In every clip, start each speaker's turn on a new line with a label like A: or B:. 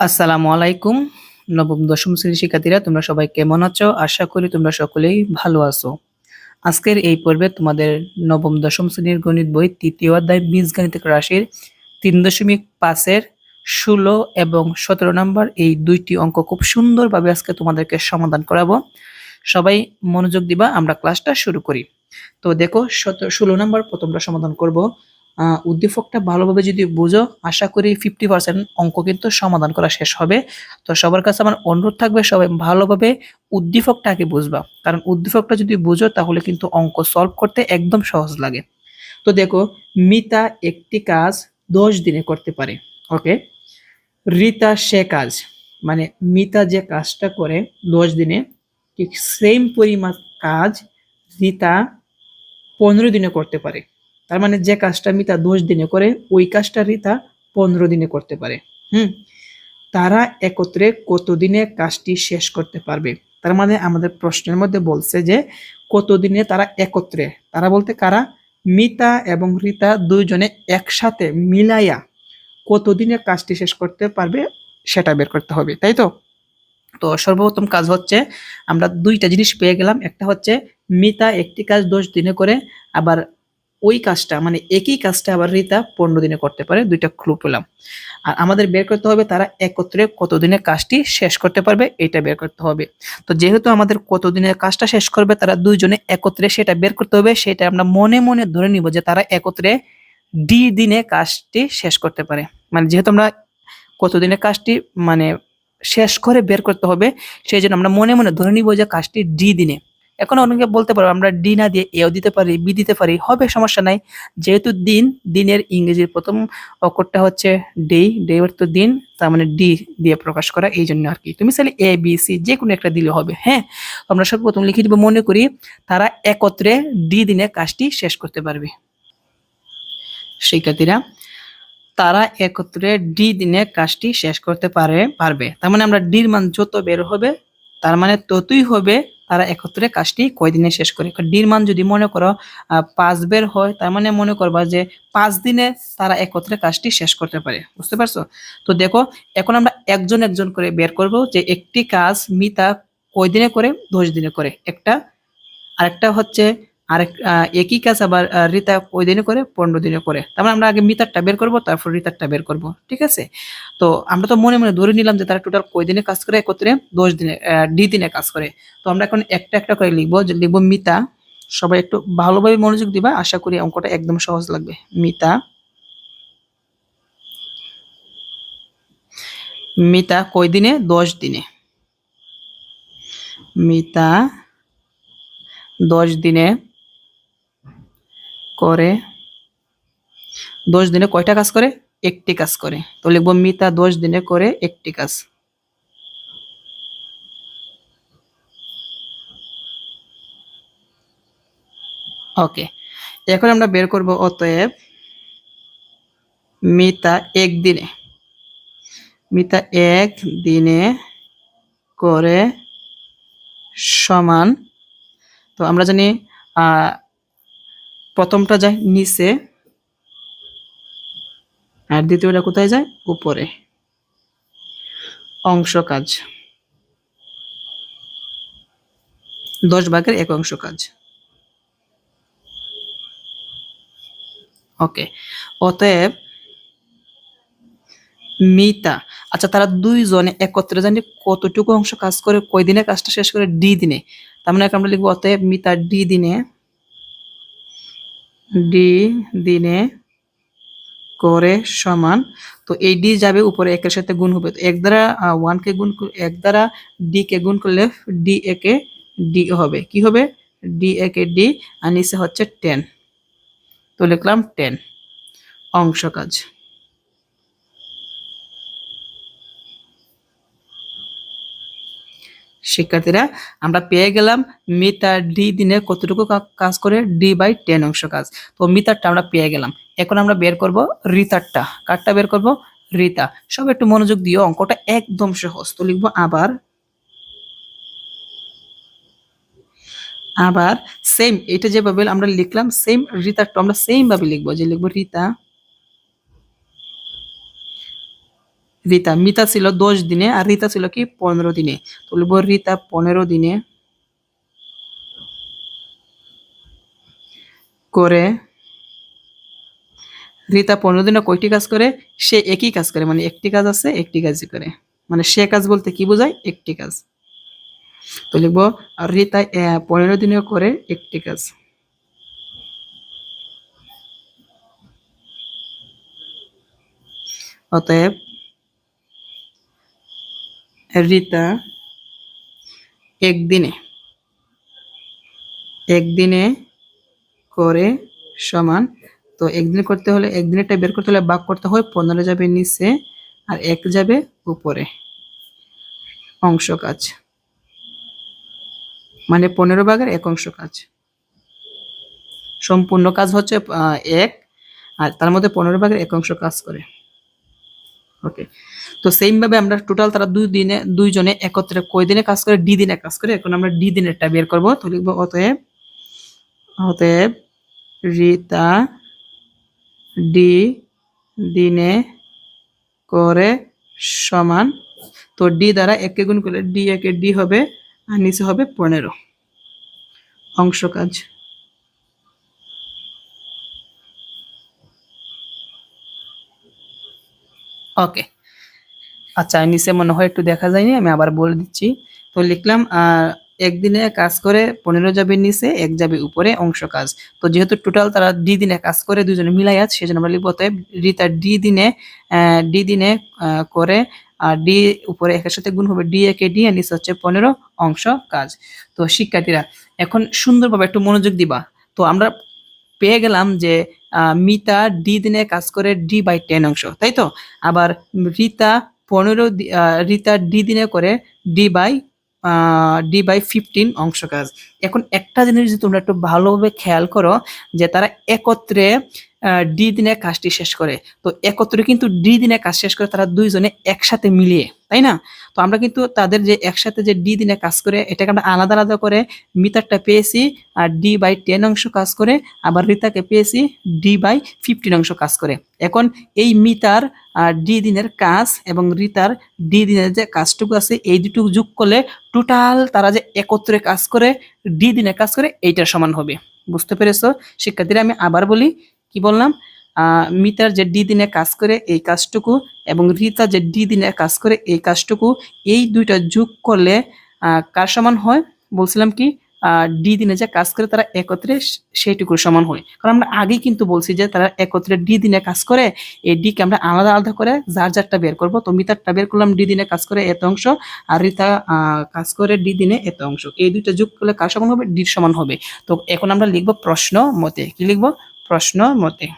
A: আসসালামু আলাইকুম, নবম, দশম শ্রেণির শিক্ষার্থীরা, তোমরা সবাই কেমন আছো? আশা করি তোমরা সকলেই ভালো আছো। আজকের এই পর্বে তোমাদের নবম, দশম শ্রেণির গণিত বই তৃতীয় অধ্যায় বীজগাণিতিক রাশির তিন দশমিক পাঁচের ষোলো এবং সতেরো নম্বর এই দুইটি অঙ্ক খুব সুন্দরভাবে আজকে তোমাদেরকে সমাধান করাবো। সবাই মনোযোগ দিবা, আমরা ক্লাসটা শুরু করি। তো দেখো ষোলো নম্বর প্রথমটা সমাধান করব। উদ্দীপকটা ভালোভাবে যদি বুঝো, আশা করি ফিফটি পার্সেন্ট অঙ্ক কিন্তু সমাধান করা শেষ হবে। তো সবার কাছে আমার অনুরোধ থাকবে, সবাই ভালোভাবে উদ্দীপকটাকে বুঝবা। কারণ উদ্দীপকটা যদি বুঝো, তাহলে কিন্তু অঙ্ক সলভ করতে একদম সহজ লাগে। তো দেখো, মিতা একটি কাজ দশ দিনে করতে পারে ওকে রিতা সে কাজ মানে মিতা যে কাজটা করে দশ দিনে, ঠিক সেম পরিমাণ কাজ রিতা পনেরো দিনে করতে পারে। তার মানে যে কাজটা মিতা দশ দিনে করে, ওই কাজটা রিতা পনেরো দিনে করতে পারে। হুম? তারা একত্রে কতদিনে কাজটি শেষ করতে পারবে? তার মানে আমাদের প্রশ্নের মধ্যে বলছে যে, কতদিনে তারা একত্রে? তারা বলতে কারা? মিতা এবং রিতা দুইজনে একসাথে মিলাইয়া কতদিনে কাজটি শেষ করতে পারবে সেটা বের করতে হবে, তাই তো? তো সর্বপ্রথম কাজ হচ্ছে, আমরা দুইটা জিনিস পেয়ে গেলাম। একটা হচ্ছে মিতা একটি কাজ দশ দিনে করে, আবার ওই কাজটা মানে একই কাজটা আবার রিতা পনেরো দিনে করতে পারে, দুইটা ক্লু পেলাম। আর আমাদের বের করতে হবে তারা একত্রে কতদিনে কাজটি শেষ করতে পারবে, এটা বের করতে হবে। তো যেহেতু আমাদের কতদিনের কাজটা শেষ করবে, তারা দুইজনে একত্রে সেটা বের করতে হবে, সেটা আমরা মনে মনে ধরে নিব যে তারা একত্রে ডি দিনে কাজটি শেষ করতে পারে। মানে যেহেতু আমরা কতদিনে কাজটি মানে শেষ করে বের করতে হবে, সেই জন্য আমরা মনে মনে ধরে নিব যে কাজটি ডি দিনে। এখন অনেকে বলতে পারব আমরা ডি না দিয়ে এও দিতে পারি, বি দিতে পারি, হবে, সমস্যা নাই। যেহেতু দিন, দিনের ইংরেজির প্রথম অক্ষরটা হচ্ছে ডে ডে অর্থ দিন, তার মানে ডি দিয়ে প্রকাশ করা, এই জন্য আর কি। তুমি চাইলে এ, বি, সি, যে কোনো একটা দিলে হবে হ্যাঁ? আমরা সর্বপ্রথম লিখে দিব, মনে করি তারা একত্রে ডি দিনে কাজটি শেষ করতে পারবে। শিক্ষার্থীরা, তারা একত্রে ডি দিনে কাজটি শেষ করতে পারে, পারবে। তার মানে আমরা ডির মান যত বের হবে, তার মানে ততই হবে তারা একত্রে কাজটি কয়দিনে শেষ করে। ডির মান যদি মনে করো পাঁচ বের হয়, তার মানে মনে করবা যে পাঁচ দিনে তারা একত্রে কাজটি শেষ করতে পারে। বুঝতে পারছ? তো দেখো, এখন আমরা একজন একজন করে বের করব যে একটি কাজ মিতা কয়দিনে করে? দশ দিনে করে। একটা। আরেকটা হচ্ছে আহ, একই কাজ আবার রিতা ওই দিনে করে পনেরো দিনে করে। তার মানে আমরা আগে মিতারটা বের করব তারপর রিতারটা বের করব ঠিক আছে? তো আমরা তো মনে মনে ধরে নিলাম যে তারা টোটাল কয় দিনে কাজ করে একত্রে দশ দিনে ডি দিনে কাজ করে। তো আমরা এখন একটা একটা করে লিখব যে লিখব মিতা। সবাই একটু ভালোভাবে মনোযোগ দিবা আশা করি অঙ্কটা একদম সহজ লাগবে। মিতা। মিতা কয় দিনে? দশ দিনে। মিতা। দশ দিনে করে, দশ দিনে কয়টা কাজ করে? একটি কাজ করে। তো লিখব মিতা দশ দিনে করে একটি কাজ। ওকে, এখন আমরা বের করব অতএব মিতা একদিনে মিতা এক দিনে করে সমান, তো আমরা জানি প্রথমটা যায় নিচে, আর দ্বিতীয়টা কোথায় যায়? উপরে। অংশ কাজ। দশ ভাগের এক অংশ কাজ। ওকে। অতএব, মিতা। আচ্ছা তারা দুইজনে একত্রে জানি কতটুকু অংশ কাজ করে কয় দিনে কাজটা শেষ করে? ডি দিনে। তার মানে আমরা লিখব অতএব মিতা ডি দিনে ডি দিনে করে সমান, তো এই ডি যাবে উপরে একের সাথে গুণ হবে। তো এক দ্বারা ওয়ান কে গুণ এক দ্বারা ডি কে গুণ করলে ডি এ কে ডি হবে। কি হবে? ডি একে ডি আর নিচে হচ্ছে টেন তো লিখলাম টেন অংশ কাজ। শিক্ষার্থীরা, আমরা পেয়ে গেলাম মিটার ডি দিনে কতটুকু কাজ করে? ডি বাই টেন অংশ কাজ। তো মিটারটা আমরা পেয়ে গেলাম। এখন আমরা বের করব রিতারটা। কারটা বের করব? রিতা। সব একটু মনোযোগ দিও, অঙ্কটা একদম সহজ। তো লিখব আবার। আবার সেম এটা যেভাবে আমরা লিখলাম সেম রিতারটা আমরা সেম ভাবে লিখব। যে লিখব রিতা। রিতা মিতা ছিল দশ দিনে আর রিতা ছিল কি পনেরো দিনে। তো লিখব রিতা পনেরো দিনে করে রিতা পনেরো দিনে কয়টি কাজ করে? সে একই কাজ করে মানে একটি কাজ আছে, একটি কাজই করে। মানে সে কাজ বলতে কি বোঝায়? একটি কাজ। তো লিখব আর রিতা পনেরো দিনে করে একটি কাজ। অতএব রিতা, একদিনে একদিনে করে সমান, তো একদিন করতে হলে একদিনেরটা বের করতে হলে বাক করতে হয়, পনেরো যাবে নিচে আর এক যাবে উপরে। অংশ কাজ। মানে পনেরো ভাগের এক অংশ কাজ। সম্পূর্ণ কাজ হচ্ছে এক, আর তার মধ্যে পনেরো ভাগের এক অংশ কাজ করে। ওকে তো সেম ভাবে আমরা টোটাল তারা দুই দিনে, দুইজনে একত্রে কয় দিনে কাজ করে? ডি দিনে কাজ করে। এখন আমরা ডি দিনেরটা বের করব। তো লিখব অতএব অতএব রিতা ডি দিনে করে সমান, তো ডি দ্বারা একে গুণ করলে ডি একে ডি হবে আর নিচে হবে পনেরো। অংশ কাজ। ওকে আচ্ছা নিচে মনে হয় একটু দেখা যায়নি, আমি আবার বলে দিচ্ছি। তো লিখলাম একদিনে কাজ করে পনেরো যাবে নিচে, এক যাবে উপরে, অংশ কাজ। তো যেহেতু টোটাল তারা ডি দিনে কাজ করে, দুজনে মিলাই আছে, সেজন্য আমরা লিখব অতএব রিতা ডি দিনে ডি দিনে করে, আর ডি উপরে একের সাথে গুণ হবে ডি একে ডি, আর নিচে হচ্ছে পনেরো অংশ কাজ। তো শিক্ষার্থীরা, এখন সুন্দরভাবে একটু মনোযোগ দিবা। তো আমরা পেয়ে গেলাম যে মিতা ডি দিনে কাজ করে ডি বাই টেন অংশ, তাই তো? আবার রিতা পনেরো রিতা ডি দিনে করে D by D by fifteen অংশ কাজ। এখন একটা জিনিস যদি তোমরা একটু ভালোভাবে খেয়াল করো, যে তারা একত্রে ডি দিনে কাজটি শেষ করে। তো একত্রে কিন্তু ডি দিনে কাজ শেষ করে তারা দুইজনে একসাথে মিলিয়ে, তাই না? তো আমরা কিন্তু তাদের যে একসাথে যে ডি দিনে কাজ করে, এটাকে আমরা আলাদা আলাদা করে মিটারটা পেয়েছি আর ডি বাই টেন অংশ কাজ করে, আবার রিতাকে পেয়েছি ডি বাই ফিফটিন অংশ কাজ করে। এখন এই মিতার ডি দিনের কাজ এবং রিতার ডি দিনের যে কাজটুকু আছে, এই দুটুকু যোগ করলে টোটাল তারা যে একত্রে কাজ করে, ডি দিনে কাজ করে, এইটার সমান হবে। বুঝতে পেরেছ? শিক্ষার্থীরা, আমি আবার বলি কি বললাম? মিতার যে ডি দিনে কাজ করে এই কাজটুকু এবং রিতা যে ডি দিনে কাজ করে এই কাজটুকু, এই দুইটা যোগ করলে কার সমান হয়? বলছিলাম কি ডি দিনে যে কাজ করে তারা একত্রে সেইটুকুর সমান হয়। কারণ আমরা আগেই কিন্তু বলছি যে তারা একত্রে ডি দিনে কাজ করে, এই ডিকে আমরা আলাদা আলাদা করে যার যারটা বের করব। তো মিতারটা বের করলাম ডি দিনে কাজ করে এত অংশ আর রিতা কাজ করে ডি দিনে এত অংশ। এই দুইটা যোগ করলে কার সমান হবে? ডির সমান হবে। তো এখন আমরা লিখব প্রশ্ন মতে। কি লিখব? প্রশ্ন মতে।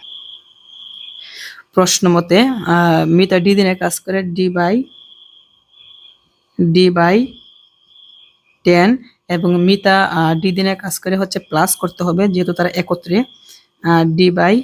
A: প্রশ্ন মতে মিতা ডি দিনে কাজ করে, D by D by ten এবং মিতা ডি দিনে কাজ করে হচ্ছে প্লাস করতে হবে, যেহেতু তারা একত্রে ডি বাই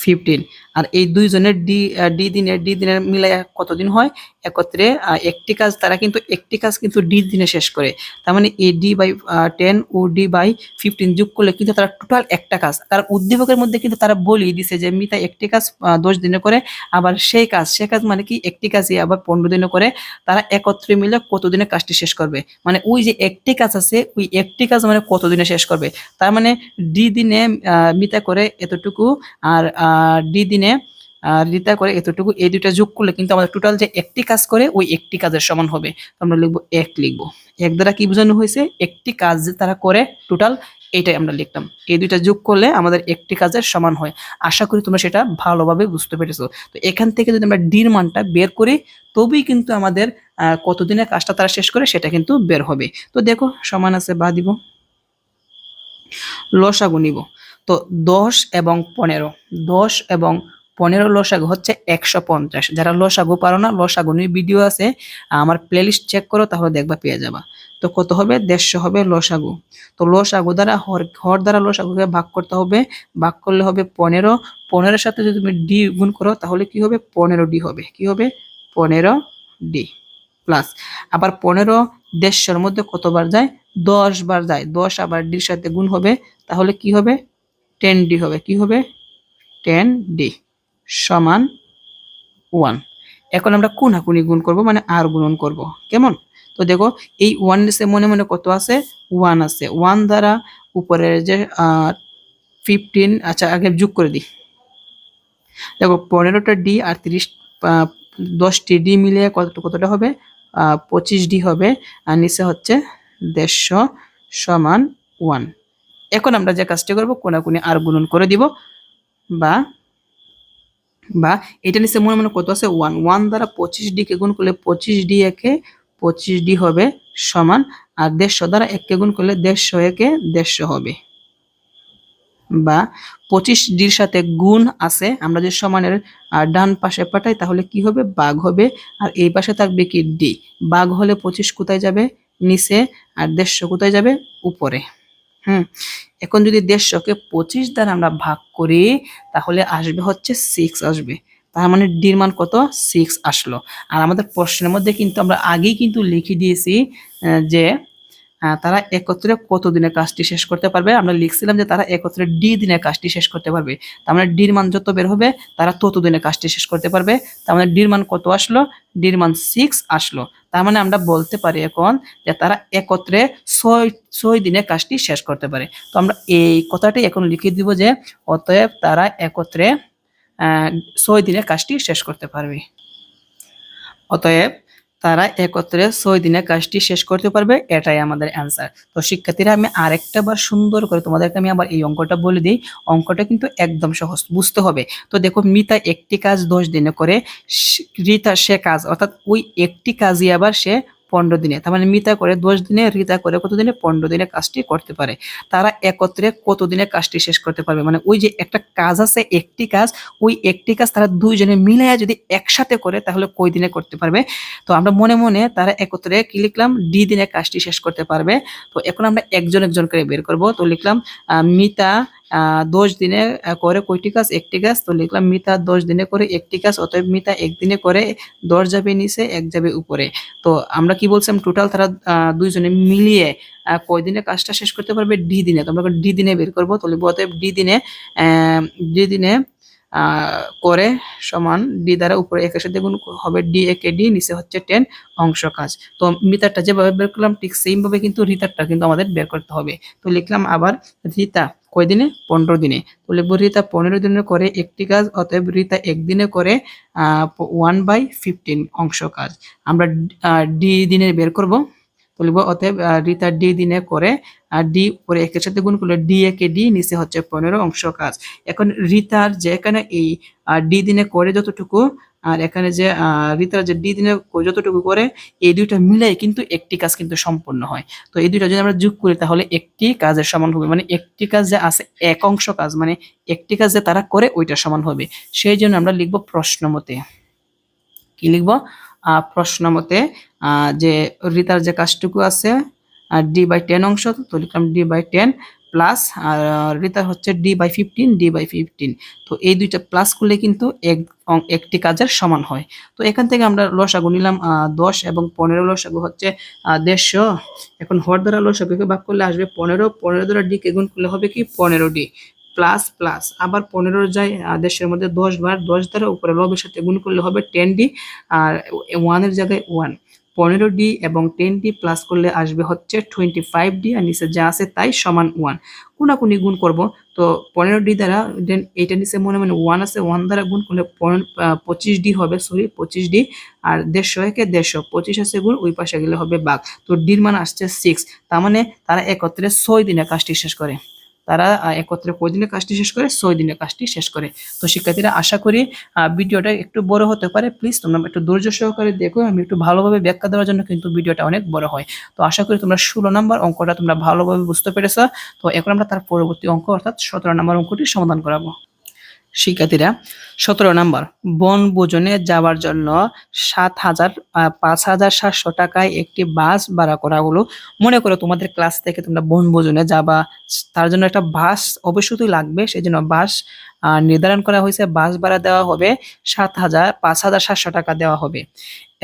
A: ফিফটিন। আর এই দুইজনের ডি ডি দিনের ডি দিনের মিলাই কতদিন হয়? একত্রে একটি কাজ, তারা কিন্তু একটি কাজ কিন্তু ডি দিনে শেষ করে। তার মানে এই ডি বাই টেন, ও ডি বাই ফিফটিন যোগ করলে কিন্তু তারা টোটাল একটা কাজ। তার উদ্দীপকের মধ্যে কিন্তু তারা বলি দিছে যে মিতা একটি কাজ দশ দিনে করে, আবার সেই কাজ, সে কাজ মানে কি? একটি কাজই আবার পনেরো দিনে করে। তারা একত্রে মিলে কতদিনে কাজটি শেষ করবে? মানে ওই যে একটি কাজ আছে, ওই একটি কাজ মানে কতদিনে শেষ করবে? তার মানে ডি দিনে মিতা করে এতটুকু, আর ডি দিনে আহ, রিতা করে এতটুকু এই দুইটা যোগ করলে কিন্তু আমাদের টোটাল যে একটি কাজ করে ওই একটি কাজের সমান হবে। আমরা লিখব এক লিখব। এক দ্বারা কি বোঝানো হয়েছে? একটি কাজ যে তারা করে টোটাল এইটাই আমরা লিখতাম। এই দুইটা যোগ করলে আমাদের একটি কাজের সমান হয়। আশা করি তোমরা সেটা ভালোভাবে বুঝতে পেরেছ। তো এখান থেকে যদি আমরা ডির মানটা বের করি তবেই কিন্তু আমাদের কতদিনে কাজটা তারা শেষ করে সেটা কিন্তু বের হবে। তো দেখো সমান আছে বা দিব। লসাগু নিব। তো দশ এবং পনেরো। দশ এবং পনেরো লসাগু হচ্ছে একশো পঞ্চাশ। যারা লসাগু পারো না লসাগু নিয়ে ভিডিও আছে, আমার প্লেলিস্ট চেক করো, তাহলে দেখবা পেয়ে যাবা। তো কত হবে? দেড়শো হবে লসাগু। তো লসাগু দ্বারা, হর হর দ্বারা লসাগুকে ভাগ করতে হবে। ভাগ করলে হবে পনেরো। পনেরোর সাথে যদি তুমি ডি গুণ করো, তাহলে কি হবে? পনেরো ডি হবে। কি হবে? পনেরো ডি প্লাস আবার পনেরো দেড়শোর মধ্যে কতবার যায়? দশ বার যায়। দশ আবার ডির সাথে গুণ হবে, তাহলে কি হবে? টেন ডি হবে। কি হবে? টেন ডি সমান ওয়ান এখন আমরা কোনাকুনি গুণ করব? মানে আর গুণন করব। কেমন? তো দেখো, এই ওয়ান নিচে মনে মনে কত আছে? ওয়ান আছে। ওয়ান দ্বারা উপরের যে ফিফটিন আচ্ছা আগে যোগ করে দিই। দেখো, পনেরোটা ডি আর তিরিশ দশটি ডি মিলে কত, কতটা হবে? পঁচিশ ডি হবে। আর নিচে হচ্ছে দেড়শো সমান ওয়ান এখন আমরা যে কাজটি করব কোনাকুনি আর গুণন করে দিব বা বা এটা নিচে মনে মনে কত আছে? ওয়ান ওয়ান দ্বারা পঁচিশ ডিকে গুণ করলে পঁচিশ ডি একে পঁচিশ ডি হবে সমান, আর দেড়শো দ্বারা এককে গুণ করলে দেড়শো একে দেড়শো হবে। বা পঁচিশ ডির সাথে গুণ আছে, আমরা যদি সমানের ডান পাশে পাঠাই, তাহলে কি হবে? বাঘ হবে। আর এই পাশে থাকবে কি? ডি বাঘ হলে পঁচিশ কোথায় যাবে? নিচে, আর দেড়শো কোথায় যাবে? উপরে। হুম, এখন যদি দেড়শোকে পঁচিশ দ্বারা আমরা ভাগ করি, তাহলে আসবে হচ্ছে সিক্স আসবে। তার মানে ডির মান কত? সিক্স আসলো। আর আমাদের প্রশ্নের মধ্যে কিন্তু আমরা আগেই কিন্তু লিখে দিয়েছি যে তারা একত্রে কত দিনে কাজটি শেষ করতে পারবে? আমরা লিখছিলাম যে তারা একত্রে ডি দিনে কাজটি শেষ করতে পারবে। তার মানে ডির মান যত বের হবে, তারা তত দিনে কাজটি শেষ করতে পারবে। তার মানে ডির মান কত আসলো? ডির মান সিক্স আসলো। তার মানে আমরা বলতে পারি এখন যে তারা একত্রে ছয় ছয় দিনে কাজটি শেষ করতে পারে। তো আমরা এই কথাটি এখন লিখে দিব যে অতএব তারা একত্রে ছয় দিনে কাজটি শেষ করতে পারবে। অতএব তারা একত্রে ছয় দিনে কাজটি শেষ করতে পারবে, এটাই আমাদের অ্যান্সার তো শিক্ষার্থীরা, আমি আরেকটা বার সুন্দর করে তোমাদেরকে আমি আবার এই অঙ্কটা বলে দিই। অঙ্কটা কিন্তু একদম সহজ, বুঝতে হবে। তো দেখো, মিতা একটি কাজ দশ দিনে করে রিতা সে কাজ, অর্থাৎ ওই একটি কাজই আবার সে পনেরো দিনে। তার মানে মিতা করে দশ দিনে, রিতা করে কত দিনে? পনেরো দিনে কাজটি করতে পারে। তারা একত্রে কত দিনে কাজটি শেষ করতে পারবে? মানে ওই যে একটা কাজ আছে, একটি কাজ, ওই একটি কাজ তারা দুইজনে মিলাইয়া যদি একসাথে করে, তাহলে কই দিনে করতে পারবে? তো আমরা মনে মনে তারা একত্রে কি লিখলাম? ডি দিনে কাজটি শেষ করতে পারবে। তো এখন আমরা একজন একজন করে বের করব। তো লিখলাম মিতা দশ দিনে করে কয়টি কাজ একটি কাজ তো লিখলাম মিতা দশ দিনে করে একটি কাজ অতএব মিতা একদিনে করে দশ যাবে নিচে এক যাবে উপরে। তো আমরা কি বলছিলাম? টোটাল তারা দুইজনে মিলিয়ে আহ, কয় দিনে কাজটা শেষ করতে পারবে? ডি দিনে। তো আমরা ডি দিনে বের করব তো লিখব অতএব ডি দিনে ডি দিনে করে সমান ডি দ্বারা উপরে একের সাথে গুণ হবে ডি একে ডি নিচে হচ্ছে টেন অংশ কাজ। তো মিতারটা যেভাবে বের করলাম ঠিক সেম ভাবে কিন্তু রিতারটা কিন্তু আমাদের বের করতে হবে। তো লিখলাম আবার রিতা কয় দিনে? পনেরো দিনে। তো লিখব, রিতা পনেরো দিনে করে একটি কাজ, অতএব রিতা একদিনে করে ওয়ান বাই ফিফটিন অংশ কাজ। আমরা ডি দিনে বের করব। তো লিখব, অতএব রিতা ডি দিনে করে, আর ডি উপরে একের সাথে গুণ করলে ডি একে ডি, নিচে হচ্ছে পনেরো অংশ কাজ। এখন রিতার যে, এখানে এই ডি দিনে করে যতটুকু, আর এখানে যে রিতার যে ডি দিনে যতটুকু করে, এই দুইটা মিলাই কিন্তু একটি কাজ কিন্তু সম্পূর্ণ হয়। তো এই দুইটা যদি আমরা যোগ করি, তাহলে একটি কাজের সমান হবে। মানে একটি কাজ যে আছে, এক অংশ কাজ মানে একটি কাজ যে তারা করে, ওইটা সমান হবে। সেই জন্য আমরা লিখব প্রশ্ন মতে কি লিখব? প্রশ্ন মতে যে রিতার যে কাজটুকু আছে ডি বাই টেন অংশ, তো লিখলাম ডি বাই টেন প্লাস আর রিতার হচ্ছে D by fifteen D by fifteen তো এই দুইটা প্লাস করলে কিন্তু এক একটি কাজের সমান হয়। তো এখান থেকে আমরা লসাগু নিলাম দশ এবং পনেরো লসাগু হচ্ছে দেড়শো। এখন হর দ্বারা লসাগুকে ভাগ করলে আসবে পনেরো পনেরো দ্বারা ডি কে গুণ করলে হবে কি? পনেরো ডি প্লাস প্লাস আবার পনেরো যায় দেশের মধ্যে দশ বার, দশ দ্বারা উপরে লবের সাথে গুণ করলে হবে টেন ডি আর ওয়ানের জায়গায় ওয়ান পনেরো ডি এবং টেন ডি প্লাস করলে আসবে হচ্ছে টোয়েন্টি ফাইভ ডি আর নিচে যা আছে তাই সমান ওয়ান কোনাকুনি গুণ করব, তো পনেরো ডি দ্বারা দেন এইটা নিচে মনে মনে ওয়ান আছে ওয়ান দ্বারা গুণ করলে পঁচিশ ডি হবে সরি পঁচিশ ডি আর দেড়শো একে দেড়শো, পঁচিশ আছে গুণ, ওই পাশে গেলে হবে বাঘ। তো ডির মান আসছে সিক্স তার মানে তারা একত্রে ছয় দিনে কাজটি শেষ করে। তারা একত্রে কয় দিনে কাজটি শেষ করে? ছয় দিনের কাজটি শেষ করে। তো শিক্ষার্থীরা আশা করি ভিডিওটা একটু বড় হতে পারে। প্লিজ তোমরা একটু ধৈর্য সহকারে দেখো, আমি একটু ভালোভাবে ব্যাখ্যা দেওয়ার জন্য কিন্তু ভিডিওটা অনেক বড় হয়। তো আশা করি তোমরা ষোলো নম্বর অঙ্কটা তোমরা ভালোভাবে বুঝতে পেরেছ। তো এখন আমরা তার পরবর্তী অঙ্ক, অর্থাৎ সতেরো নম্বর অঙ্কটি সমাধান করাবো। শিক্ষার্থীরা, সতেরো নাম্বার বনভোজনে যাওয়ার জন্য সাত হাজার পাঁচ হাজার সাতশো টাকায় একটি বাস ভাড়া করা হলো। মনে করো তোমাদের ক্লাস থেকে তোমরা বনভোজনে যাবা, তার জন্য একটা বাস অবশ্যই লাগবে সেই জন্য বাস নির্ধারণ করা হয়েছে, বাস ভাড়া দেওয়া হবে সাত হাজার, পাঁচ হাজার সাতশো টাকা দেওয়া হবে।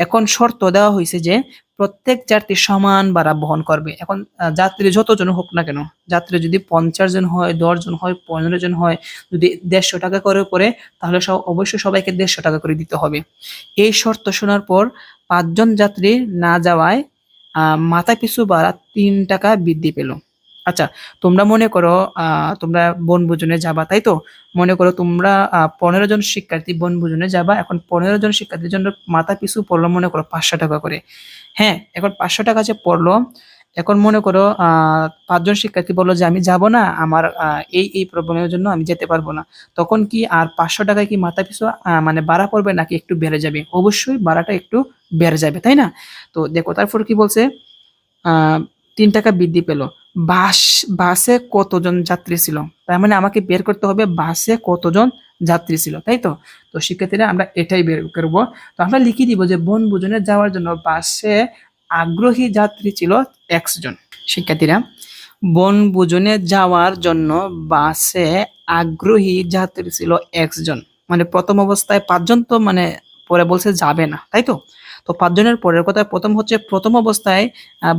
A: এখন শর্ত দেওয়া হয়েছে যে প্রত্যেক যাত্রী সমান ভাড়া বহন করবে। এখন যাত্রী যতজন হোক না কেন, যাত্রী যদি পঞ্চাশ জন হয়, দশ জন হয়, পনেরো জন হয়, যদি দেড়শো টাকা করে করে, তাহলে সব, অবশ্যই সবাইকে দেড়শো টাকা করে দিতে হবে। এই শর্ত শোনার পর পাঁচজন যাত্রী না যাওয়ায় মাথা পিছু ভাড়া তিন টাকা বৃদ্ধি পেল। আচ্ছা তোমরা মনে করো তোমরা বনভোজনে যাবা, তাই তো? মনে করো তোমরা পনেরো জন শিক্ষার্থী বনভোজনে যাবা, এখন পনেরো জন শিক্ষার্থীর জন্য মাথা পিছু পড়ল মনে করো পাঁচশো টাকা করে। হ্যাঁ এখন পাঁচশো টাকা যে পড়ল, এখন মনে করো পাঁচজন শিক্ষার্থী বলল যে, আমি যাব না, আমার এই এই প্রবলেমের জন্য আমি যেতে পারব না। তখন কি আর পাঁচশো টাকায় কি মাথা পিছু মানে বাড়া পড়বে নাকি একটু বেড়ে যাবে? অবশ্যই বাড়াটা একটু বেড়ে যাবে, তাই না? তো দেখো, তারপর কি বলছে তিন টাকা বৃদ্ধি পেল। বাস, বাসে কতজন যাত্রী ছিল? তার মানে আমাকে বের করতে হবে বাসে কতজন যাত্রী ছিল, তাই তো? তো শিক্ষার্থীরা আমরা এটাই বের করব। তো আমরা লিখে দিব যে বনভোজনে যাওয়ার জন্য বাসে আগ্রহী যাত্রী ছিল একজন জন। শিক্ষার্থীরা বনভোজনে যাওয়ার জন্য বাসে আগ্রহী যাত্রী ছিল একজন মানে প্রথম অবস্থায় পাঁচজন তো মানে পরে বলছে যাবে না, তাই তো? তো পাঁচজনের পরের কথা, প্রথম হচ্ছে প্রথম অবস্থায়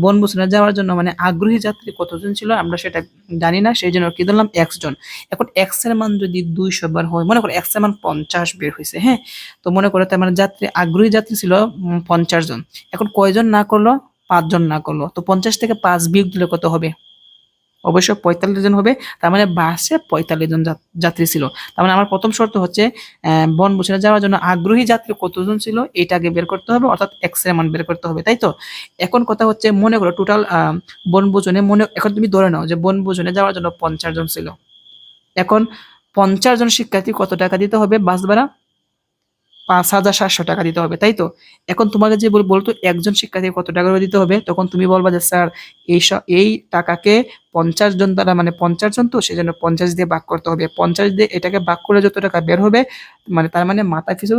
A: বনভোজনে যাওয়ার জন্য মানে আগ্রহী যাত্রী কতজন ছিল আমরা সেটা জানি না, সেই জন্য কি ধরলাম একশো জন এখন এক্সের মান যদি দুইশো বার হয়, মনে করো এক্স মান পঞ্চাশ বের হয়েছে হ্যাঁ? তো মনে করো তার মানে যাত্রী, আগ্রহী যাত্রী ছিল পঞ্চাশ জন। এখন কয়জন না করল? পাঁচজন না করল। তো পঞ্চাশ থেকে পাঁচ বিয়োগ দিলে কত হবে? অবশ্যই পঁয়তাল্লিশ জন হবে, তার মানে বাসে পঁয়তাল্লিশ জন যাত্রী ছিল। তার মানে আমার প্রথম শর্ত হচ্ছে বনভোজনে যাওয়ার জন্য আগ্রহী যাত্রী কতজন ছিল এটাকে বের করতে হবে, অর্থাৎ এক্সের মান বের করতে হবে, তাই তো? এখন কথা হচ্ছে, মনে করো টোটাল বনভোজনে মনে, এখন তুমি ধরে নাও যে বনভোজনে যাওয়ার জন্য পঞ্চাশ জন ছিল। এখন পঞ্চাশ জন শিক্ষার্থী কত টাকা দিতে হবে, বাস ভাড়া? পাঁচ হাজার সাতশো টাকা দিতে হবে তাই তো এখন তোমাকে যে বল- বলতো, একজন শিক্ষার্থী কত টাকা দিতে হবে? তখন তুমি বলবা যে, স্যার, এই এই টাকাকে পঞ্চাশ জন দ্বারা মানে পঞ্চাশ জন তো সেই জন্য পঞ্চাশ দিয়ে ভাগ করতে হবে। পঞ্চাশ দিয়ে এটাকে ভাগ করে যত টাকা বের হবে মানে তার মানে মাথা পিছু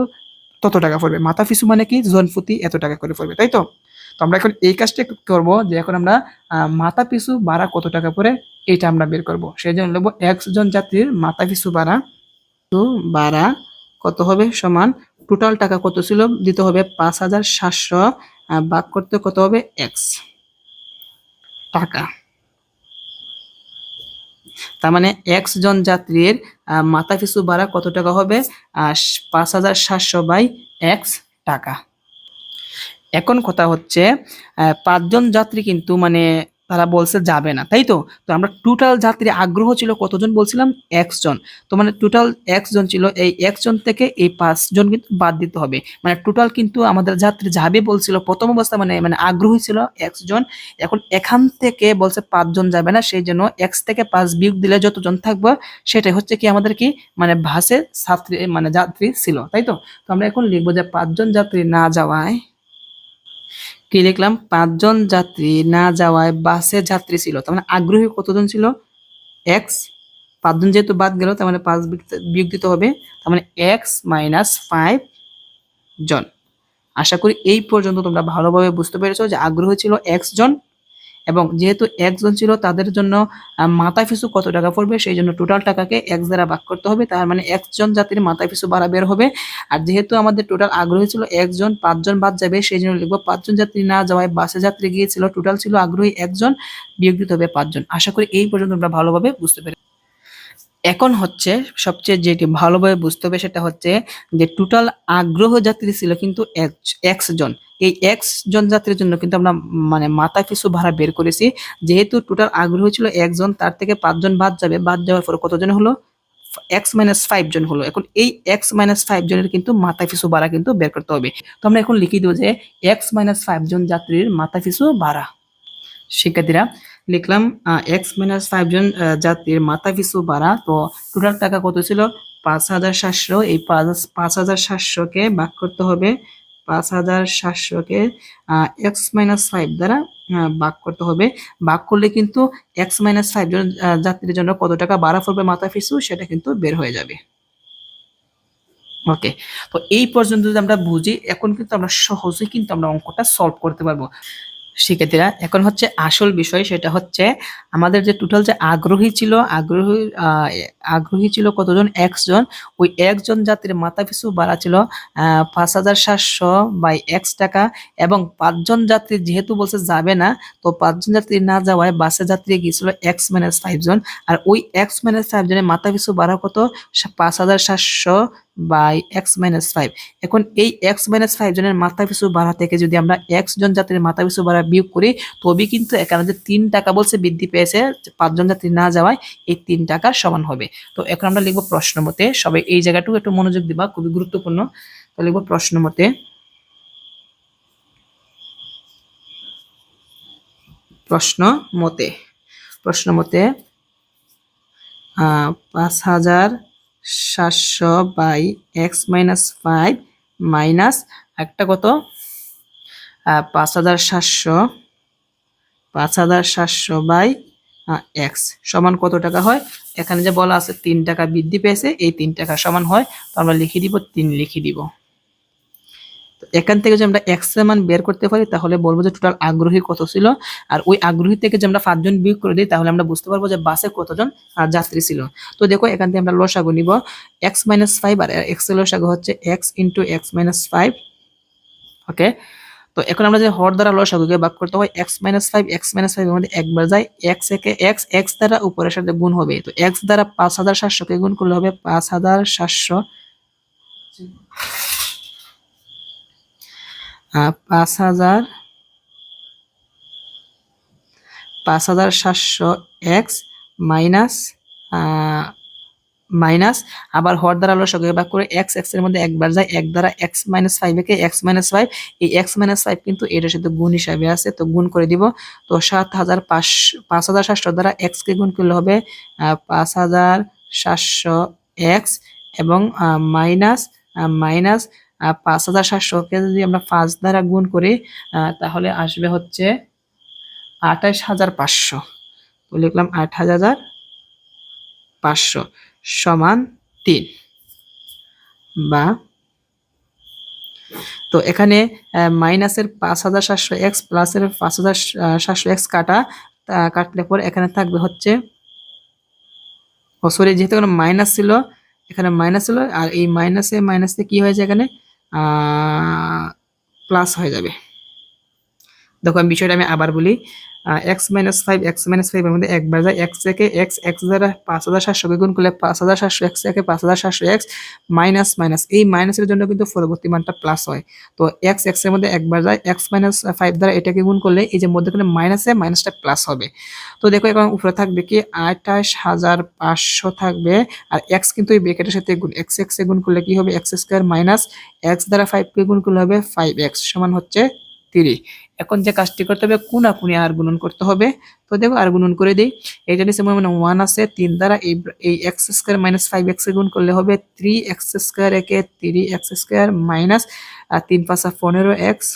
A: তত টাকা পড়বে। মাথা পিছু মানে কি? জন প্রতি এত টাকা করে পড়বে তাই তো তো আমরা এখন এই কাজটা করব যে, এখন আমরা মাথা পিছু ভাড়া কত টাকা পড়ে, এইটা আমরা বের করব। সেই জন্য লিখব একজন যাত্রীর মাথা পিছু ভাড়া তো ভাড়া কত হবে সমান টোটাল টাকা কত ছিল? দিতে হবে পাঁচ হাজার সাতশো বাক করতে কত হবে? এক্স টাকা। তার মানে এক্স জন যাত্রীর মাথা পিছু ভাড়া কত টাকা হবে? পাঁচ হাজার সাতশো বাই এক্স টাকা। এখন কথা হচ্ছে পাঁচজন যাত্রী কিন্তু মানে তারা বলছে যাবে না, তাই তো? তো আমরা টোটাল যাত্রী আগ্রহ ছিল কতজন বলছিলাম? এক্স জন তো মানে টোটাল এক্স জন ছিল, এই এক্স জন থেকে এই পাঁচজন কিন্তু বাদ দিতে হবে। মানে টোটাল কিন্তু আমাদের যাত্রী যাবে বলছিল, প্রথম অবস্থা মানে মানে আগ্রহী ছিল এক্স জন এখন এখান থেকে বলছে পাঁচজন যাবে না, সেই জন্য এক্স থেকে পাঁচ বিয়োগ দিলে যতজন থাকবে, সেটাই হচ্ছে কি আমাদের কি মানে বাসে ছাত্রী মানে যাত্রী ছিল, তাই তো? তো আমরা এখন লিখব যে পাঁচজন যাত্রী না যাওয়ায় কি লিখলাম? পাঁচজন যাত্রী না যাওয়ায় বাসে যাত্রী ছিল। তার মানে আগ্রহী কতজন ছিল? এক্স পাঁচজন যেহেতু বাদ গেল, তার মানে পাঁচ বিয়োগ- দিতে হবে, তার মানে এক্স মাইনাস ফাইভ জন। আশা করি এই পর্যন্ত তোমরা ভালোভাবে বুঝতে পেরেছ যে আগ্রহ ছিল এক্স জন এবং যেহেতু একজন ছিল তাদের জন্য মাথা পিছু কত টাকা পড়বে, সেই জন্য টোটাল টাকাকে এক দ্বারা ভাগ করতে হবে। তার মানে একজন জাতির মাথা পিছু ভাড়া বের হবে। আর যেহেতু আমাদের টোটাল আগ্রহী ছিল একজন, পাঁচজন বাদ যাবে, সেই জন্য লিখব পাঁচজন যাত্রী না যাওয়ায় বাসে যাত্রী গিয়েছিল। টোটাল ছিল আগ্রহী একজন বিয়োগ দিতে হবে পাঁচজন। আশা করি এই পর্যন্ত আমরা ভালোভাবে বুঝতে পেরে এখন হচ্ছে সবচেয়ে যেটি ভালোভাবে বুঝতে হবে সেটা হচ্ছে যে টোটাল আগ্রহ যাত্রী ছিল কিন্তু এক্স জন এই এক্স জন যাত্রীর জন্য কিন্তু আমরা মানে মাথা পিছু ভাড়া বের করেছি। যেহেতু টোটাল আগ্রহ ছিল একজন, তার থেকে পাঁচজন বাদ যাবে। বাদ যাওয়ার পর কতজন হলো? এক্স মাইনাস ফাইভ জন হলো। এখন এই এক্স মাইনাস ফাইভ জনের কিন্তু মাথা পিছু ভাড়া কিন্তু বের করতে হবে। তো আমরা এখন লিখে দেবো যে এক্স মাইনাস ফাইভ জন যাত্রীর মাথা পিছু ভাড়া। শিক্ষার্থীরা লিখলাম এক্স মাইনাস ফাইভ জন আহ, যাত্রীর মাথা পিছু ভাড়া তো টোটাল টাকা কত ছিল? পাঁচ হাজার সাতশো। এই পাঁচ পাঁচ হাজার সাতশোকে ভাগ করতে হবে। পাঁচ হাজার সাতশোকে এক্স মাইনাস ফাইভ দ্বারা ভাগ করতে হবে। ভাগ করলে কিন্তু এক্স মাইনাস ফাইভ জন যাত্রীর জন্য কত টাকা ভাড়া পড়বে মাথা পিছু? সেটা কিন্তু বের হয়ে যাবে। ওকে তো এই পর্যন্ত যদি আমরা বুঝি এখন কিন্তু আমরা সহজেই কিন্তু আমরা অঙ্কটা সলভ করতে পারব। শিক্ষার্থীরা। এখন হচ্ছে আসল বিষয় সেটা হচ্ছে আমাদের যে টোটাল যে আগ্রহী ছিল, আগ্রহী আগ্রহী ছিল কতজন? একজন। ওই একজন যাত্রীর মাথা পিছু ভাড়া ছিল পাঁচ হাজার সাতশো বাই এক্স টাকা এবং পাঁচজন যাত্রী যেহেতু বলছে যাবে না, তো পাঁচজন যাত্রী না যাওয়ায় বাসে যাত্রী গিয়েছিল এক্স মাইনাস ফাইভ জন। আর ওই এক্স মাইনাস ফাইভ জনের মাথা পিছু ভাড়া কত? পাঁচ হাজার সাতশো বাই এক্স মাইনাস ফাইভ এখন এই এক্স মাইনাস ফাইভ জনের মাথা পিছু ভাড়া থেকে যদি আমরা এক্স জন যাত্রীর মাথা পিছু ভাড়া বিয়োগ করি, তবে কিন্তু এখানে যে তিন টাকা বলছে বৃদ্ধি পেয়েছে পাঁচজন যাত্রী না যাওয়ায় এই তিন টাকা সমান হবে। তো এখন আমরা লিখব প্রশ্ন মতে। সবাই এই জায়গাটুকু একটু মনোযোগ দিবা, খুবই গুরুত্বপূর্ণ। তো লিখব প্রশ্ন মতে। প্রশ্ন মতে। প্রশ্ন মতে পাঁচ হাজার সাতশো by x minus five minus একটা কত? পাঁচ হাজার সাতশো, পাঁচ হাজার সাতশো বাই এক্স সমান কত টাকা হয়? এখানে যে বলা আছে তিন টাকা বৃদ্ধি পেয়েছে, এই তিন টাকা সমান হয়, তো আমরা লিখে দিব, তিন লিখে দিব। তো এখান থেকে যদি আমরা এক্সের মান বের করতে পারি, তাহলে বলব যে টোটাল আগ্রহী কত ছিল? আর ওই আগ্রহী থেকে যদি আমরা পাঁচজন বিয়োগ করে দিই, তাহলে আমরা বুঝতে পারব যে বাসে কতজন যাত্রী ছিল। তো দেখো, এখান থেকে আমরা লসাগু নিব। এক্স মাইনাস ফাইভ আর এক্সের লসাগু হচ্ছে x into x minus five okay তো এখন আমরা যে হর দ্বারা লসাগুকে ভাগ করতে হয় x minus five x minus five মধ্যে একবার যায় এক্স একে এক্স এক্স দ্বারা উপরের সাথে গুণ হবে। তো এক্স দ্বারা পাঁচ হাজার সাতশোকে গুণ করলে হবে পাঁচ হাজার সাতশো পাঁচ হাজার পাঁচ হাজার সাতশো এক্স মাইনাস মাইনাস, আবার হর দ্বারা লসাগু ভাগ করে এক্স এক্স মধ্যে একবার যায়, এক দ্বারা এক্স মাইনাস ফাইভ একে এক্স মাইনাস ফাইভ এই এক্স মাইনাস ফাইভ কিন্তু এটার সাথে গুণ হিসাবে আছে, তো গুণ করে দিব, তো সাত হাজার পাঁচ পাঁচ হাজার সাতশো দ্বারা এক্স কে গুণ করলে হবে পাঁচ হাজার সাতশো এক্স এবং মাইনাস মাইনাস পাঁচ হাজার সাতশোকে যদি আমরা পাঁচ দ্বারা গুণ করি তাহলে আসবে হচ্ছে আঠাশ হাজার পাঁচশো। লিখলাম আট হাজার পাঁচশো সমান তিন বা তো এখানে মাইনাসের পাঁচ হাজার সাতশো এক্স প্লাসের পাঁচ হাজার সাতশো এক্স কাটা কাটলে পর এখানে থাকবে হচ্ছে, ও সরি, যেহেতু এখানে মাইনাস ছিল, এখানে মাইনাস ছিল, আর এই মাইনাসে মাইনাসে কি হয়েছে এখানে? প্লাস হয়ে যাবে। দেখো আমি বিষয়টা আমি আবার বলি। X minus five x minus ফাইভের মধ্যে একবার যায় এক্স একে এক্স এক্স দ্বারা পাঁচ হাজার সাতশোকে গুণ করলে পাঁচ হাজার সাতশো এক্স একে পাঁচ হাজার সাতশো এক্স মাইনাস মাইনাস এই মাইনাসের জন্য কিন্তু পরবর্তী মানটা প্লাস হয়। তো এক্স এক্সের মধ্যে একবার যায় এক্স মাইনাস ফাইভ দ্বারা এটাকে গুণ করলে এই যে মধ্যে মধ্যখানে মাইনাসে মাইনাসটা প্লাস হবে। তো দেখো এখন উপরে থাকবে কি, আঠাশ হাজার পাঁচশো থাকবে, আর এক্স কিন্তু এই ব্রেকেটের সাথে গুণ এক্স এক্স গুণ করলে কি হবে এক্স স্কোয়ার মাইনাস এক্স দ্বারা ফাইভ কে গুণ করলে হবে ফাইভ এক্স সমান হচ্ছে তিরিশ। এখন যে কাজটি করতে হবে কোনা কোনি আর গুণন করতে হবে। তো দেখো, আর গুণন করে দিই। এটা নিচে মানে ওয়ান আছে, তিন দ্বারা এই এই x square minus five x গুণ করলে হবে থ্রি এক্স স্কোয়ার একে থ্রি এক্স স্কোয়ার মাইনাস আর তিন পাঁচা পনেরো এক্স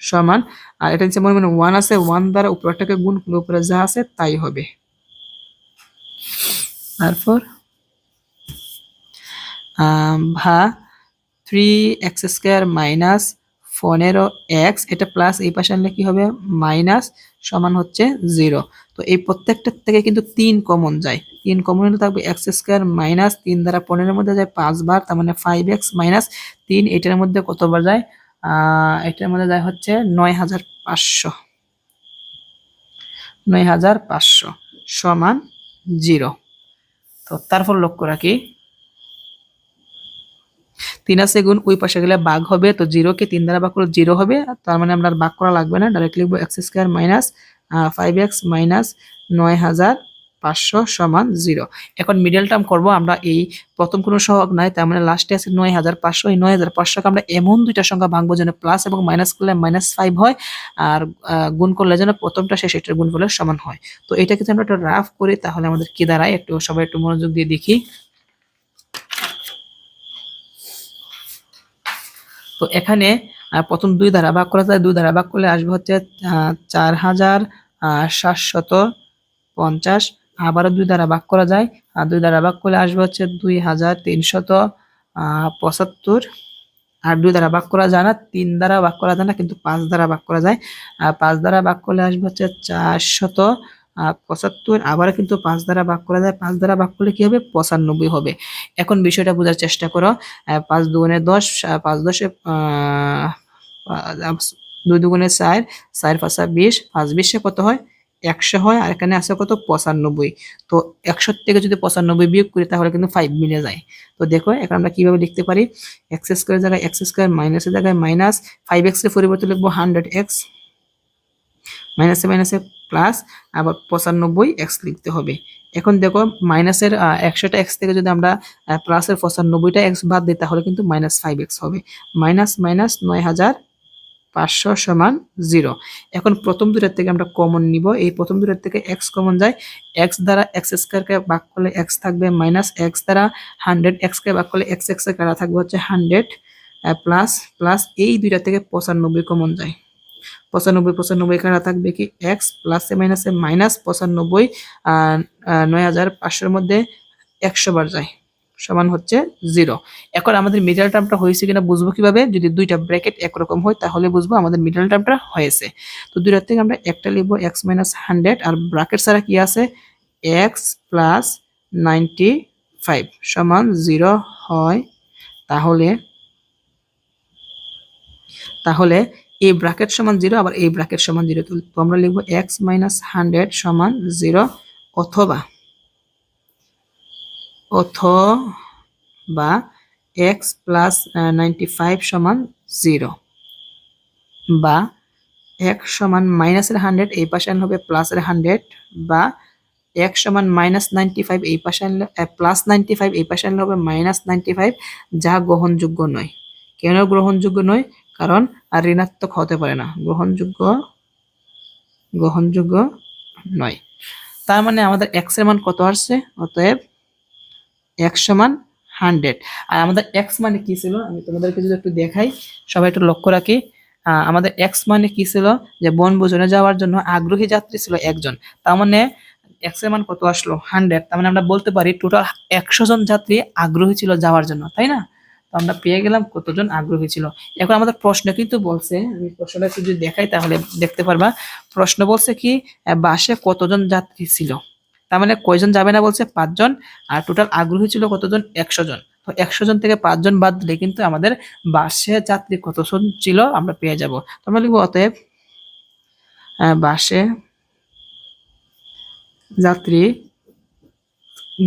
A: সমান। আর এটা নিচে মনে মানে ওয়ান আছে ওয়ান দ্বারা উপরটাকে গুণ করলে উপরে যা আছে তাই হবে। তারপর ভা থ্রি এক্স স্কোয়ার মাইনাস পনেরো এক্স, এটা প্লাস এই পাশে আনলে কি হবে? মাইনাস সমান হচ্ছে জিরো তো এই প্রত্যেকটার থেকে কিন্তু তিন কমন যায়। তিন কমন হলে থাকবে এক্স স্কোয়ার মাইনাস তিন দ্বারা পনেরোর মধ্যে যায় পাঁচবার তার মানে ফাইভ এক্স মাইনাস তিন, এটার মধ্যে কতবার যায়? এটার মধ্যে যায় হচ্ছে নয় হাজার পাঁচশো। নয় হাজার পাঁচশো সমান জিরো তো তারপর লক্ষ্য রাখি। তিন আছে গুণ ওই পাশে গেলে বাঘ হবে, তো জিরোকে তিন দ্বারা ভাগ করলে জিরো হবে তার মানে আর ভাগ করা লাগবে না। ডাইরেক্ট লিখব x square minus five x minus নয় হাজার পাঁচশো সমান জিরো এখন মিডল টার্ম করব, আমরা এই প্রথম কোনো সহগ নাই, তার মানে লাস্টে আছে নয় হাজার পাঁচশো, এই নয় হাজার পাঁচশোকে আমরা এমন দুইটা সংখ্যা ভাঙবো যেন প্লাস এবং মাইনাস করলে মাইনাস ফাইভ হয়, আর গুণ করলে যেন প্রথমটা শেষ এটার গুণ করলে সমান হয়। তো এটা যদি আমরা একটা রাফ করি, তাহলে আমাদের কি দাঁড়ায়? একটু সবাই একটু মনোযোগ দিয়ে দেখি। তো এখানে প্রথম দুই দ্বারা ভাগ করা যায়। দুই দ্বারা ভাগ করলে আসবে হচ্ছে চার হাজার সাতশত পঞ্চাশ। আবারও দুই দ্বারা ভাগ করা যায়। আর দুই দ্বারা ভাগ করলে আসবে হচ্ছে দুই হাজার তিনশত পঁচাত্তর। আর দুই দ্বারা ভাগ করা যায় না, তিন দ্বারা ভাগ করা যায় না, কিন্তু পাঁচ দ্বারা ভাগ করা যায়। আর পাঁচ দ্বারা ভাগ করলে আসবে হচ্ছে চারশত পঁচাত্তর আবার কিন্তু পাঁচ দ্বারা ভাগ করা যায়। পাঁচ দ্বারা ভাগ করলে কি হবে? পঁচানব্বই হবে। এখন বিষয়টা বোঝার চেষ্টা করো। পাঁচ দুগুণে দশ পাঁচ দশে দুই দুগুণে চার চার পাঁচা বিশ, পাঁচ বিশে কত হয়? একশো হয়। আর এখানে আছে কত? পঁচানব্বই। তো একশো থেকে যদি পঁচানব্বই বিয়োগ করি তাহলে কিন্তু ফাইভ মিলে যায়। তো দেখো, এখন আমরা কীভাবে লিখতে পারি? এক্স স্কোয়ার জায়গায় এক্স স্কোয়ার মাইনাসের জায়গায় মাইনাস ফাইভ এক্সের পরিবর্তে লিখব হান্ড্রেড এক্স মাইনাসে মাইনাসে প্লাস আবার পঁচানব্বই এক্স লিখতে হবে। এখন দেখো মাইনাসের একশোটা এক্স থেকে যদি আমরা প্লাসের পঁচানব্বইটা এক্স বাদ দিই, তাহলে কিন্তু মাইনাস ফাইভ এক্স হবে। মাইনাস মাইনাস নয় হাজার পাঁচশো সমান জিরো এখন প্রথম দুটার থেকে আমরা কমন নিব। এই প্রথম দুটার থেকে এক্স কমন যায়। এক্স দ্বারা এক্স স্কোয়ারকে ভাগ করলে এক্স থাকবে মাইনাস এক্স দ্বারা হান্ড্রেড এক্সকে ভাগ করলে এক্স এক্সের কাটা থাকবে হচ্ছে হান্ড্রেড প্লাস প্লাস এই দুইটা থেকে পঁচানব্বই কমন যায়। পঁচানব্বই পঁচানব্বই কাটা থাকবে কি? এক্স প্লাসে মাইনাসে মাইনাস পঁচানব্বই নয় হাজার পাঁচশোর মধ্যে একশো বার যায়, সমান হচ্ছে জিরো এখন আমাদের মিডল টার্মটা হয়েছে কিনা বুঝব কীভাবে? যদি দুইটা ব্র্যাকেট একরকম হয়, তাহলে বুঝব আমাদের মিডল টার্মটা হয়েছে। তো দুইটার থেকে আমরা একটা লিখব এক্স মাইনাস হান্ড্রেড আর ব্র্যাকেট ছাড়া কি আছে? এক্স প্লাস নাইনটি ফাইভ সমান জিরো হয়, তাহলে তাহলে এই ব্র্যাকেট সমান জিরো আবার এই ব্র্যাকেট সমান জিরো তো আমরা লিখব এক্স মাইনাস হান্ড্রেড সমান জিরো অথবা অথবা এক্স প্লাস নাইনটি ফাইভ সমান জিরো বা এক্স সমান মাইনাসের হান্ড্রেড এই পাশে হবে প্লাসের হান্ড্রেড বা এক্স সমান মাইনাস নাইনটি ফাইভ এই পাশে আনলে প্লাস নাইনটি ফাইভ এই পাশে আনলে হবে মাইনাস নাইনটি ফাইভ যা গ্রহণযোগ্য নয়। কেন গ্রহণযোগ্য নয়? কারণ আর ঋণাত্মক হতে পারে না। গ্রহণযোগ্য গ্রহণযোগ্য নয়। তার মানে আমাদের এক্সের মান কত আসছে? অতএব এক্স সমান হান্ড্রেড আর আমাদের এক্স মানে কি ছিল? আমি তোমাদেরকে যদি একটু দেখাই, সবাই একটু লক্ষ্য রাখি। আমাদের এক্স মানে কি ছিল? যে বনভোজনে যাওয়ার জন্য আগ্রহী যাত্রী ছিল একজন। তার মানে এক্সের মান কত আসলো? হান্ড্রেড তার মানে আমরা বলতে পারি টোটাল একশো জন যাত্রী আগ্রহী ছিল যাওয়ার জন্য, তাই না? আমরা পেয়ে গেলাম কতজন আগ্রহী ছিল। এখন আমাদের প্রশ্ন কিন্তু বলছে আমি প্রশ্নটা একটু যদি দেখাই তাহলে দেখতে পারবা। প্রশ্ন বলছে কি বাসে কতজন যাত্রী ছিল? তার মানে কয়জন যাবে না বলছে? পাঁচজন। আর টোটাল আগ্রহী ছিল কতজন? একশো জন তো একশো জন থেকে পাঁচজন বাদ দিলে কিন্তু আমাদের বাসে যাত্রী কতজন ছিল আমরা পেয়ে যাব। তো আমরা লিখব অতএব বাসে যাত্রী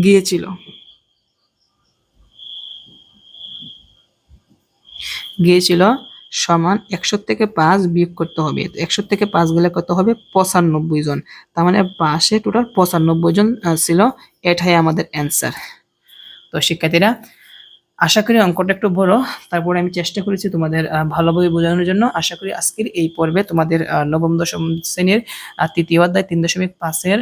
A: গিয়েছিল। গিয়েছিল সমান একশো থেকে পাঁচ বিয়োগ করতে হবে। একশো থেকে পাঁচ গেলে কত হবে? পঁচানব্বই জন। তার মানে বাসে টোটাল পঁচানব্বই জন ছিল। এটাই আমাদের অ্যান্সার তো শিক্ষার্থীরা, আশা করি অঙ্কটা একটু বড়। তারপরে আমি চেষ্টা করেছি তোমাদের ভালোভাবে বোঝানোর জন্য। আশা করি আজকের এই পর্বে তোমাদের নবম দশম শ্রেণির তৃতীয় অধ্যায় তিন দশমিক পাঁচের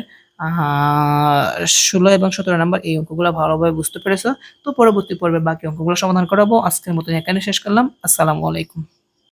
A: ষোলো এবং সতেরো নম্বর, এই অঙ্কগুলো ভালোভাবে বুঝতে পেরেছ। তো পরবর্তী পর্বে বাকি অঙ্কগুলো সমাধান করাবো। আজকের মতন এখানে শেষ করলাম। আসসালামু আলাইকুম।